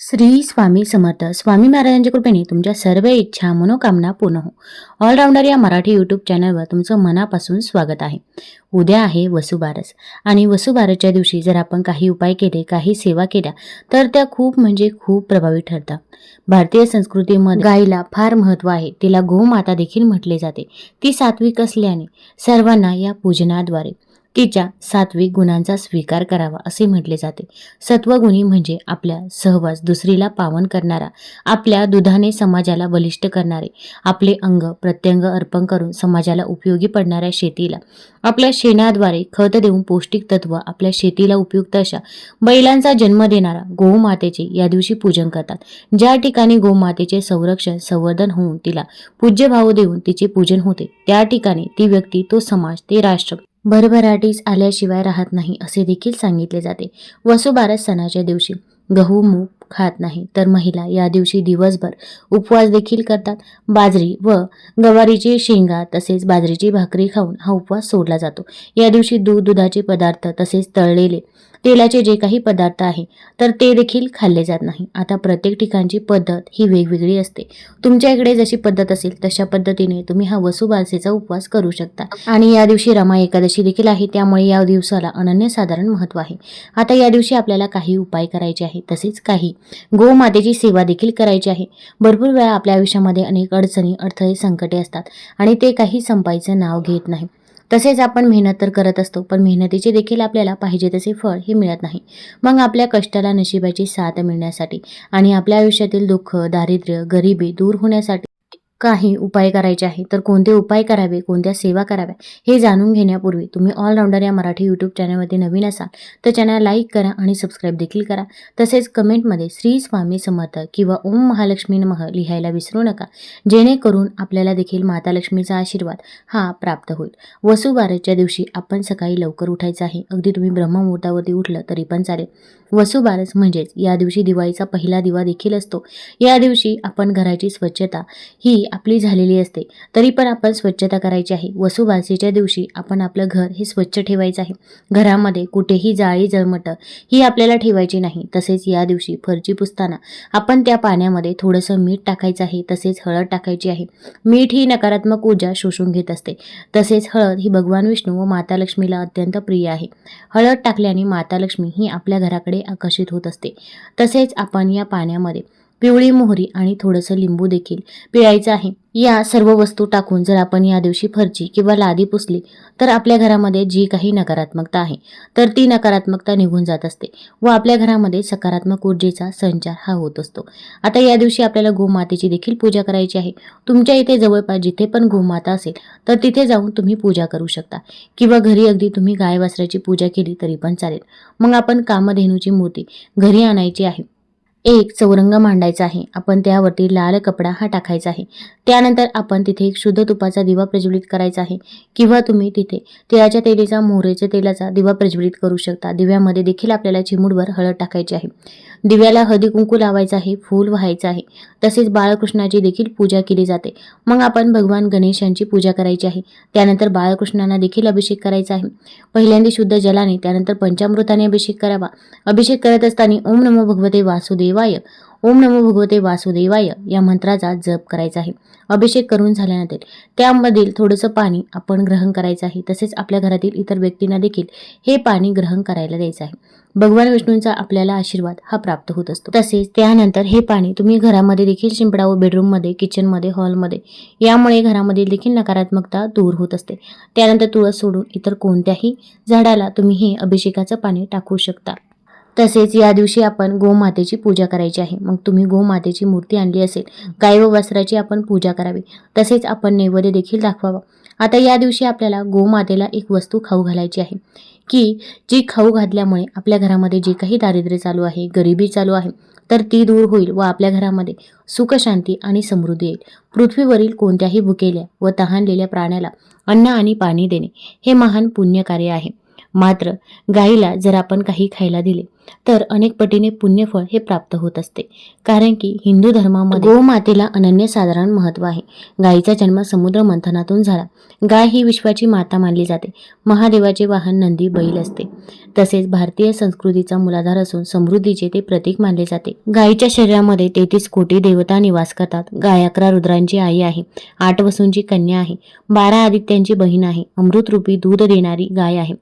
श्री स्वामी समर्थ. स्वामी महाराजांच्या कृपेने तुमच्या सर्व इच्छा मनोकामना पूर्ण हो. ऑलराऊंडर या मराठी यूट्यूब चॅनलवर तुमचं मनापासून स्वागत आहे. उद्या आहे वसुबारस. आणि वसुबारसच्या दिवशी जर आपण काही उपाय केले काही सेवा केल्या तर त्या खूप म्हणजे खूप प्रभावी ठरतात. भारतीय संस्कृतीमध्ये गायीला फार महत्त्व आहे. तिला गोमाता देखील म्हटले जाते. ती सात्विक असल्याने सर्वांना या पूजनाद्वारे तिच्या सात्विक गुणांचा स्वीकार करावा असे म्हटले जाते. सत्वगुणी म्हणजे आपल्या सहवास दुसरीला पावन करणारा आपल्या दुधाने समाजाला बलिष्ठ करणारे आपले अंग प्रत्यंग अर्पण करून समाजाला उपयोगी पडणाऱ्या शेतीला. आपल्या शेणाद्वारे खत देऊन पौष्टिक तत्व आपल्या शेतीला उपयुक्त अशा बैलांचा जन्म देणारा गोमातेचे या दिवशी पूजन करतात. ज्या ठिकाणी गोमातेचे संरक्षण संवर्धन होऊन तिला पूज्य भाव देऊन तिचे पूजन होते त्या ठिकाणी ती व्यक्ती तो समाज ते राष्ट्र भरभराटीस आल्याशिवाय राहत नाही असे देखील सांगितले जाते. वसुबारस सणाच्या दिवशी गहू मूग खात नाही. तर महिला या दिवशी दिवसभर उपवास देखील करतात. बाजरी व गवारीची शेंगा तसेच बाजरीची भाकरी खाऊन हा उपवास सोडला जातो. या दिवशी दूध दुधाचे पदार्थ तसेच तळलेले तेलाचे जे काही पदार्थ आहे तर ते देखील खाल्ले जात नाही. आता प्रत्येक ठिकाणची पद्धत ही वेगवेगळी असते. तुमच्या इकडे जशी पद्धत असेल तशा पद्धतीने तुम्ही हा वसुबारसेचा उपवास करू शकता. आणि या दिवशी रमा एकादशी देखील आहे त्यामुळे या दिवसाला अनन्यसाधारण महत्त्व आहे. आता या दिवशी आपल्याला काही उपाय करायचे आहे तसेच काही गोमातेची सेवा देखील करायची आहे. भरपूर वेळा आपल्या आयुष्यामध्ये अनेक अडचणी अडथळे संकटे असतात आणि ते काही संपायचं नाव घेत नाही. तसेच आपण मेहनत तर करत असतो पण मेहनतीचे देखील आपल्याला पाहिजे तसे फळ हे मिळत नाही. मग आपल्या कष्टाला नशिबाची साथ मिळण्यासाठी आणि आपल्या आयुष्यातील दुःख दारिद्र्य गरिबी दूर होण्यासाठी काही उपाय करायचे आहे तर कोणते उपाय करावे कोणत्या सेवा कराव्या हे जाणून घेण्यापूर्वी तुम्ही ऑलराऊंडर या मराठी यूट्यूब चॅनलमध्ये नवीन असाल तर चॅनल लाईक करा आणि सबस्क्राईब देखील करा. तसेच कमेंटमध्ये श्री स्वामी समर्थ किंवा ओम महालक्ष्मी नमः लिहायला विसरू नका जेणेकरून आपल्याला देखील माता लक्ष्मीचा आशीर्वाद हा प्राप्त होईल. वसुबारच्या दिवशी आपण सकाळी लवकर उठायचं आहे. अगदी तुम्ही ब्रह्ममुहूर्तावरती उठलं तरी पण चालेल. वसुबारस म्हणजेच या दिवशी दिवाळीचा पहिला दिवा देखील असतो. या दिवशी आपण घराची स्वच्छता ही आपली झालेली असते. तरी पण आपण स्वच्छता करायची आहे. वसुबारसीच्या दिवशी आपण आपलं घर हे स्वच्छ ठेवायचं आहे. घरामध्ये कुठेही जाळी जळमटं ही आपल्याला ठेवायची नाही. तसेच या दिवशी फरची पुसताना आपण त्या पाण्यामध्ये थोडंसं मीठ टाकायचं आहे. तसेच हळद टाकायची आहे. मीठ ही नकारात्मक ऊर्जा शोषून घेत असते. तसेच हळद ही भगवान विष्णू व माता लक्ष्मीला अत्यंत प्रिय आहे. हळद टाकल्याने माता लक्ष्मी ही आपल्या घराकडे आकर्षित होत असते. तसेच आपण या पाण्यामध्ये पिवळी मोहरी आणि थोडंसं लिंबू देखील पिळायचं आहे. या सर्व वस्तू टाकून जर आपण या दिवशी फरची किंवा लादी पुसली तर आपल्या घरामध्ये जी काही नकारात्मकता आहे तर ती नकारात्मकता निघून जात असते व आपल्या घरामध्ये सकारात्मक ऊर्जेचा संचार हा होत असतो. आता या दिवशी आपल्याला गोमातेची देखील पूजा करायची आहे. तुमच्या इथे जवळपास जिथे पण गोमाता असेल तर तिथे जाऊन तुम्ही पूजा करू शकता किंवा घरी अगदी तुम्ही गाय वासराची पूजा केली तरी पण चालेल. मग आपण कामधेनूची मूर्ती घरी आणायची आहे. एक चौरंग मांडायचा आहे. आपण त्यावरती लाल कपडा हा टाकायचा आहे. त्यानंतर आपण तिथे एक शुद्ध तुपाचा दिवा प्रज्वलित करायचा आहे. किंवा तुम्ही तिथे तिळाच्या तेलीचा मोहरेच्या तेलाचा दिवा प्रज्वलित करू शकता. दिव्यामध्ये देखील आपल्याला चिमूटभर हळद टाकायची आहे. दिव्याला हळदी कुंकू लावायचं आहे फूल व्हायचं आहे. तसेच बाळकृष्णाची देखील पूजा केली जाते. मग आपण भगवान गणेशांची पूजा करायची आहे. त्यानंतर बाळकृष्णांना देखील अभिषेक करायचा आहे. पहिल्यांदा शुद्ध जलाने त्यानंतर पंचामृताने अभिषेक करावा. अभिषेक करत असताना ओम नमो भगवते वासुदेवाय. ओम नमो भगवते वासुदेवाय या मंत्राचा जप करायचा आहे. अभिषेक करून झाल्यानंतर त्यामधील थोडंसं पाणी आपण ग्रहण करायचं आहे. तसेच आपल्या घरातील इतर व्यक्तींना देखील हे पाणी ग्रहण करायला द्यायचं आहे. भगवान विष्णूंचा आपल्याला आशीर्वाद हा प्राप्त होत असतो. तसेच त्यानंतर हे पाणी तुम्ही घरामध्ये देखील शिंपडावं बेडरूममध्ये किचनमध्ये हॉलमध्ये यामुळे घरामध्ये देखील नकारात्मकता दूर होत असते. त्यानंतर तुळस सोडून इतर कोणत्याही झाडाला तुम्ही हे अभिषेकाचं पाणी टाकू शकता. तसेच या दिवशी आपण गोमातेची पूजा करायची आहे. मग तुम्ही गोमातेची मूर्ती आणली असेल गाय व वस्त्राची आपण पूजा करावी. तसेच आपण नैवेद्य देखील दाखवावा. आता या दिवशी आपल्याला गोमातेला एक वस्तू खाऊ घालायची आहे. की जी खाऊ घातल्यामुळे आपल्या घरामध्ये जे काही दारिद्र्य चालू आहे गरिबी चालू आहे तर ती दूर होईल व आपल्या घरामध्ये सुखशांती आणि समृद्धी येईल. पृथ्वीवरील कोणत्याही भुकेल्या व तहानलेल्या प्राण्याला अन्न आणि पाणी देणे हे महान पुण्यकार्य आहे. मात्र गाईला जर आपण काही खायला दिले तर अनेक पटीने पुण्यफळ हे प्राप्त होत असते. कारण की हिंदू धर्मामध्ये गोमातेला अनन्यसाधारण महत्त्व आहे. गायीचा जन्म समुद्र मंथनातून झाला. गाय ही विश्वाची माता मानली जाते. महादेवाचे वाहन नंदी बैल असते. तसेच भारतीय संस्कृतीचा मूलाधार असून समृद्धीचे ते प्रतीक मानले जाते. गायीच्या शरीरामध्ये तेहतीस कोटी देवता निवास करतात. गाय अकरा रुद्रांची आई आहे. आठ वसूंची कन्या आहे. बारा आदित्यांची बहीण आहे. अमृतरूपी दूध देणारी गाय आहे.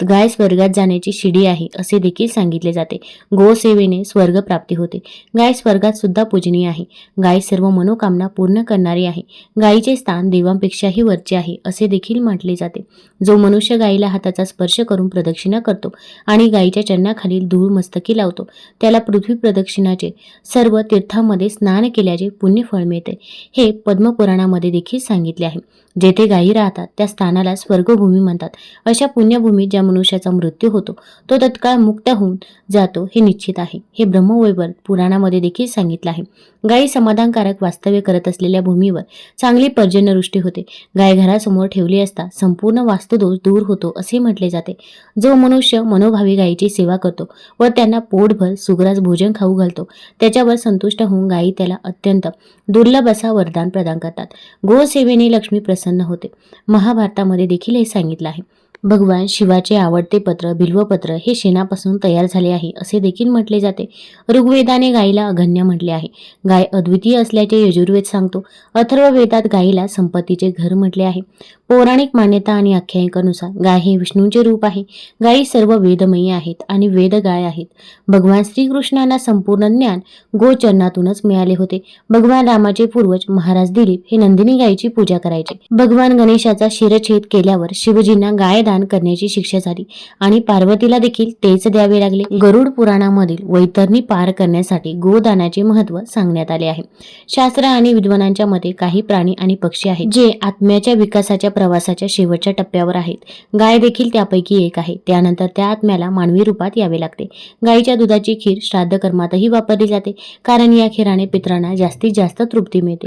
गाय स्वर्गात जाण्याची शिडी आहे असे देखील सांगितले जाते. गोसेवेने स्वर्ग प्राप्ती होते. गाय स्वर्गात सुद्धा पूजनीय आहे. गाय सर्व मनोकामना पूर्ण करणारी आहे. गायीचे स्थान देवांपेक्षाही वरचे आहे असे देखील म्हटले जाते. जो मनुष्य गायीला हाताचा स्पर्श करून प्रदक्षिणा करतो आणि गायीच्या चरणाखालील धूळ मस्तकी लावतो त्याला पृथ्वी प्रदक्षिणाचे सर्व तीर्थामध्ये स्नान केल्याचे पुण्यफळ मिळते हे पद्मपुराणामध्ये देखील सांगितले आहे. जेथे गायी राहतात त्या स्थानाला स्वर्गभूमी म्हणतात. अशा पुण्यभूमीत ज्या मनुष्याचा मृत्यू होतो तो तत्काळ मुक्त होऊन जातो हे निश्चित आहे. हे ब्रह्मवैवर पुराणामध्ये देखील सांगितलं आहे. गायी समाधानकारक वास्तव्य करत असलेल्या भूमीवर चांगली पर्जन्यवृष्टी होते. गाय घरासमोर ठेवली असता संपूर्ण वास्तुदोष दूर होतो असे म्हटले जाते. जो मनुष्य मनोभावी गायीची सेवा करतो व त्यांना पोटभर सुग्रास भोजन खाऊ घालतो त्याच्यावर संतुष्ट होऊन गायी त्याला अत्यंत दुर्लभ असा वरदान प्रदान करतात. गोसेवेने लक्ष्मी प्रसन्न होते. महाभारतामध्ये देखील हे सांगितलं आहे. भगवान शिवाचे आवडते पत्र बिल्वपत्र हे शेणापासून तयार झाले आहे असे देखील म्हटले जाते. ऋग्वेदाने गायीला अगण्य म्हटले आहे. गाय अद्वितीय असल्याचे यजुर्वेद सांगतो. अथर्ववेदात गायीला संपत्तीचे घर म्हटले आहे. पौराणिक मान्यता आणि आख्यायिकानुसार गाय हे विष्णूंचे रूप आहे. गायी सर्व वेदमयी आहेत आणि वेद गाय आहेत. भगवान श्रीकृष्णांना संपूर्ण ज्ञान गोचरणातूनच मिळाले होते. भगवान रामाचे पूर्वज महाराज दिलीप हे नंदिनी गायीची पूजा करायचे. भगवान गणेशाचा शिरछेद केल्यावर शिवजींना गाय दान करण्याची शिक्षा झाली आणि पार्वतीला देखील तेच द्यावे लागले. गरुड पुराणामधील वैतरणी पार करण्यासाठी गोदानाचे महत्त्व सांगण्यात आले आहे. शास्त्र आणि विद्वानांच्या मते काही प्राणी आणि पक्षी आहेत जे आत्म्याच्या विकासाच्या प्रवासाच्या शेवटच्या टप्प्यावर आहेत. गाय देखील त्यापैकी एक आहे. त्यानंतर त्या आत्म्याला मानवी रूपात यावे लागते. गायीच्या दुधाची खीर श्राद्ध कर्मातही वापरली जाते कारण या खीराने पित्रांना जास्तीत जास्त तृप्ती मिळते.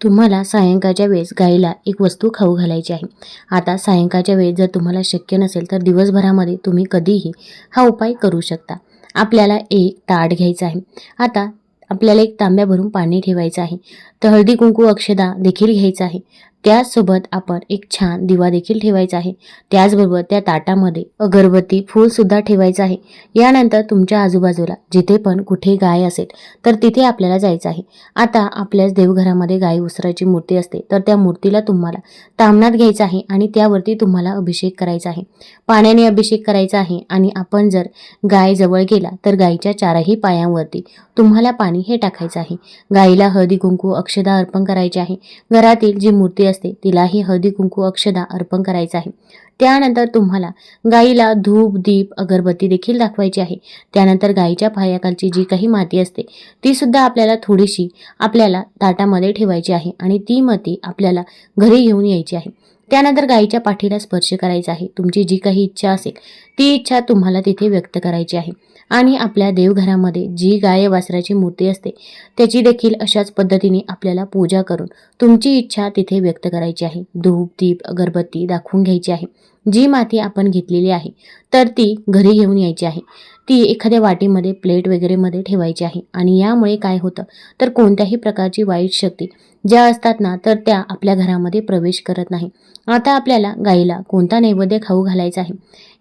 तुम्हाला सायंकाळच्या वेळेस गाईला एक वस्तू खाऊ घालायची आहे. आता सायंकाळच्या वेळेस जर तुम्हाला शक्य नसेल तर दिवसभरामध्ये तुम्ही कधीही हा उपाय करू शकता. आपल्याला एक ताट घ्यायचं आहे. आता आपल्याला एक तांब्या भरून पाणी ठेवायचं आहे. तर हळदी कुंकू अक्षदा देखील घ्यायचा आहे. त्याचसोबत आपण एक छान दिवा देखील ठेवायचा आहे. त्याचबरोबर त्या ताटामध्ये अगरबत्ती फूलसुद्धा ठेवायचं आहे. यानंतर तुमच्या आजूबाजूला जिथे पण कुठे गाय असेल तर तिथे आपल्याला जायचं आहे. आता आपल्याच देवघरामध्ये गाय उसराची मूर्ती असते तर त्या मूर्तीला तुम्हाला तामणात घ्यायचं आहे आणि त्यावरती तुम्हाला अभिषेक करायचा आहे. पाण्याने अभिषेक करायचा आहे आणि आपण जर गाय जवळ गेला तर गायीच्या चारही पायांवरती तुम्हाला पाणी हे टाकायचं आहे. गायीला हळदी कुंकू अक्षदा अर्पण करायचे आहे. घरातील जी मूर्ती असते तिलाही हळदी कुंकू अक्षदा अर्पण करायचं आहे. त्यानंतर तुम्हाला गाईला धूप दीप अगरबत्ती देखील दाखवायची आहे. त्यानंतर गाईच्या पायाखालची जी काही माती असते ती सुद्धा आपल्याला थोडीशी आपल्याला ताटामध्ये ठेवायची आहे आणि ती माती आपल्याला घरी घेऊन यायची आहे. त्यानंतर गायीच्या पाठीला स्पर्श करायचा आहे. तुमची जी काही इच्छा असेल ती इच्छा तुम्हाला तिथे व्यक्त करायची आहे. आणि आपल्या देवघरामध्ये जी गाय वासराची मूर्ती असते त्याची देखील अशाच पद्धतीने आपल्याला पूजा करून तुमची इच्छा तिथे व्यक्त करायची आहे. धूप दीप अगरबत्ती दाखवून घ्यायची आहे. जी माती आपण घेतलेली आहे तर ती घरी घेऊन यायची आहे. ती एखाद्या वाटीमध्ये प्लेट वगैरेमध्ये ठेवायची आहे. आणि यामुळे काय होतं? तर कोणत्याही प्रकारची वाईट शक्ती ज्या असतात ना तर त्या आपल्या घरामध्ये प्रवेश करत नाही. आता आपल्याला गाईला कोणता नैवेद्य खाऊ घालायचा आहे?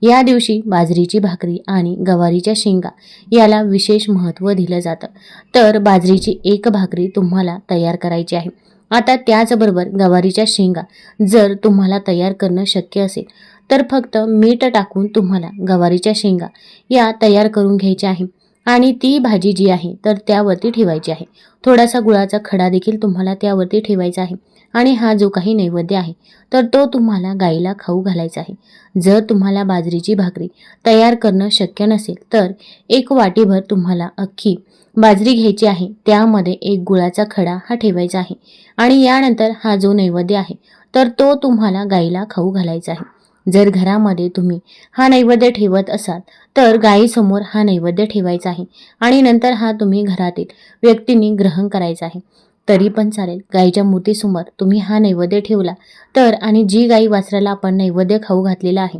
या दिवशी बाजरीची भाकरी आणि गवारीच्या शेंगा याला विशेष महत्त्व दिलं जातं. तर बाजरीची एक भाकरी तुम्हाला तयार करायची आहे. आता त्याचबरोबर गवारीच्या शेंगा जर तुम्हाला तयार करणं शक्य असेल तर फक्त मीठ टाकून तुम्हाला गवारीच्या शेंगा या तयार करून घ्यायच्या आहे. आणि ती भाजी जी आहे तर त्यावरती ठेवायची आहे. थोडासा गुळाचा खडा देखील तुम्हाला त्यावरती ठेवायचा आहे. आणि हा जो काही नैवेद्य आहे तर तो तुम्हाला गाईला खाऊ घालायचा आहे. जर तुम्हाला बाजरीची भाकरी तयार करणं शक्य नसेल तर एक वाटीभर तुम्हाला अख्खी बाजरी घ्यायची आहे. त्यामध्ये एक गुळाचा खडा हा ठेवायचा आहे. आणि यानंतर हा जो नैवेद्य आहे तर तो तुम्हाला गाईला खाऊ घालायचा आहे. जर घरामध्ये तुम्ही हा नैवेद्य ठेवत असाल तर गायीसमोर हा नैवेद्य ठेवायचा आहे आणि नंतर हा तुम्ही घरातील व्यक्तींनी ग्रहण करायचा आहे. तरी पण चालेल गाईच्या मूर्तीसमोर तुम्ही हा नैवेद्य ठेवला तर आणि जी गाई वासराला आपण नैवेद्य खाऊ घातलेला आहे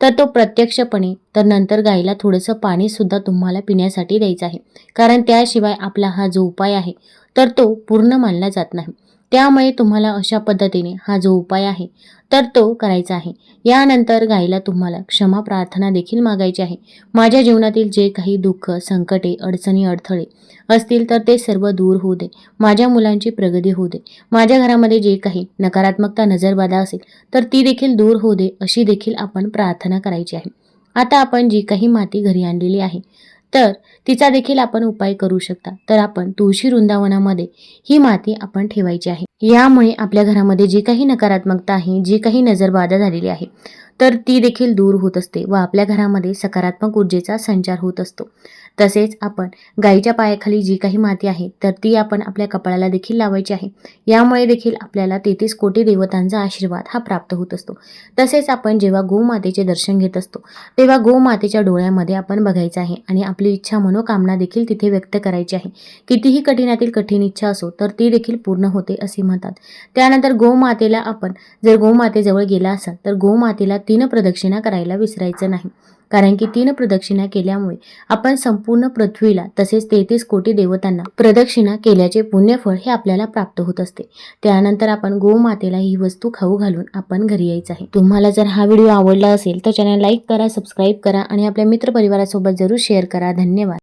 तर तो प्रत्यक्षपणे तर नंतर गाईला थोडंसं पाणीसुद्धा तुम्हाला पिण्यासाठी द्यायचं आहे. कारण त्याशिवाय आपला हा जो उपाय आहे तर तो पूर्ण मानला जात नाही. त्यामुळे तुम्हाला अशा पद्धतीने हा जो उपाय आहे तर तो करायचा आहे. यानंतर गाईला तुम्हाला क्षमा प्रार्थना देखील मागायची आहे. माझ्या जीवनातील जे काही दुःख संकटे अडचणी अडथळे असतील तर ते सर्व दूर होऊ दे. माझ्या मुलांची प्रगती होऊ दे. माझ्या घरामध्ये जे काही नकारात्मकता नजरबाधा असेल तर ती देखील दूर होऊ दे अशी देखील आपण प्रार्थना करायची आहे. आता आपण जी काही माती घरी आणलेली आहे तर तिचा देखील आपण उपाय करू शकता. तर आपण तुळशी वृंदावनामध्ये ही माती आपण ठेवायची आहे. यामुळे आपल्या घरामध्ये जी काही नकारात्मकता आहे जी काही नजरबाधा झालेली आहे तर ती देखील दूर होत असते व आपल्या घरामध्ये सकारात्मक ऊर्जेचा संचार होत असतो. तसेच आपण गाईच्या पायाखाली जी काही माती आहे तर ती आपण आपल्या कपाळाला देखील लावायची आहे. यामुळे देखील आपल्याला तेहतीस कोटी देवतांचा आशीर्वाद हा प्राप्त होत असतो. तसेच आपण जेव्हा गोमातेचे दर्शन घेत असतो तेव्हा गोमातेच्या डोळ्यामध्ये आपण बघायचं आहे आणि आपली इच्छा मनोकामना देखील तिथे व्यक्त करायची आहे. कितीही कठीणातील कठीण इच्छा असो तर ती देखील पूर्ण होते असे म्हणतात. त्यानंतर गोमातेला आपण जर गोमातेजवळ गेला असाल तर गोमातेला तीन प्रदक्षिणा करायला विसरायचं नाही. कारण की तीन प्रदक्षिणा केल्यामुळे आपण संपूर्ण पृथ्वीला तसेच तेहतीस कोटी देवतांना प्रदक्षिणा केल्याचे पुण्यफळ हे आपल्याला प्राप्त होत असते. त्यानंतर आपण गोमातेला ही वस्तू खाऊ घालून आपण घरी यायचं आहे. तुम्हाला जर हा व्हिडिओ आवडला असेल तर चॅनल लाईक करा सबस्क्राईब करा आणि आपल्या मित्रपरिवारासोबत जरूर शेअर करा. धन्यवाद.